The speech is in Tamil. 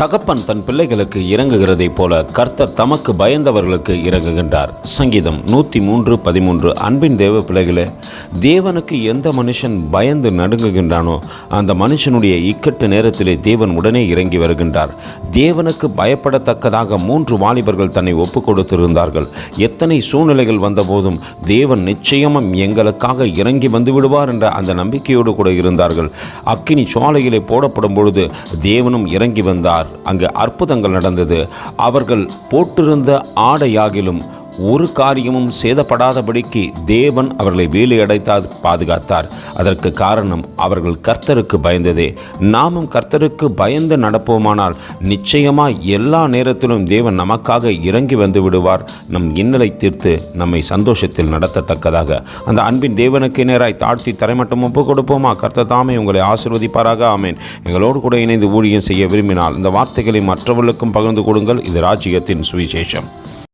தகப்பன் தன் பிள்ளைகளுக்கு இறங்குகிறதைப் போல கர்த்தர் தமக்கு பயந்தவர்களுக்கு இறங்குகின்றார். சங்கீதம் நூற்றி மூன்று பதிமூன்று. அன்பின் தேவ பிள்ளைகளே தேவனுக்கு எந்த மனுஷன் பயந்து நடுங்குகின்றானோ அந்த மனுஷனுடைய இக்கட்டு நேரத்திலே தேவன் உடனே இறங்கி வருகின்றார். தேவனுக்கு பயப்படத்தக்கதாக மூன்று வாலிபர்கள் தன்னை ஒப்பு கொடுத்திருந்தார்கள். எத்தனை சூழ்நிலைகள் வந்தபோதும் தேவன் நிச்சயமும் எங்களுக்காக இறங்கி வந்து விடுவார் என்ற அந்த நம்பிக்கையோடு கூட இருந்தார்கள். அக்கினி சோலையிலே போடப்படும் பொழுது தேவனும் இறங்கி வந்தார். அங்கு அற்புதங்கள் நடந்தது. அவர்கள் போட்டிருந்த ஆடையாகிலும் ஒரு காரியமும் சேதப்படாதபடிக்கு தேவன் அவர்களை வேலையடைத்தார் பாதுகாத்தார். அதற்கு காரணம் அவர்கள் கர்த்தருக்கு பயந்ததே. நாமும் கர்த்தருக்கு பயந்து நடப்போமானால் நிச்சயமாக எல்லா நேரத்திலும் தேவன் நமக்காக இறங்கி வந்து விடுவார். நம் இன்னலை தீர்த்து நம்மை சந்தோஷத்தில் நடத்தத்தக்கதாக. அந்த அன்பின் தேவனுக்கு நேராய் தாழ்த்தி தரைமட்டம் ஒப்பு கொடுப்போமா? கர்த்தர் தாமே உங்களை ஆசிர்வதிப்பாராக. ஆமேன். எங்களோடு கூட இணைந்து ஊழியம் செய்ய விரும்பினால் இந்த வார்த்தைகளை மற்றவர்களுக்கும் பகிர்ந்து கொடுங்கள். இது ராஜ்யத்தின் சுவிசேஷம்.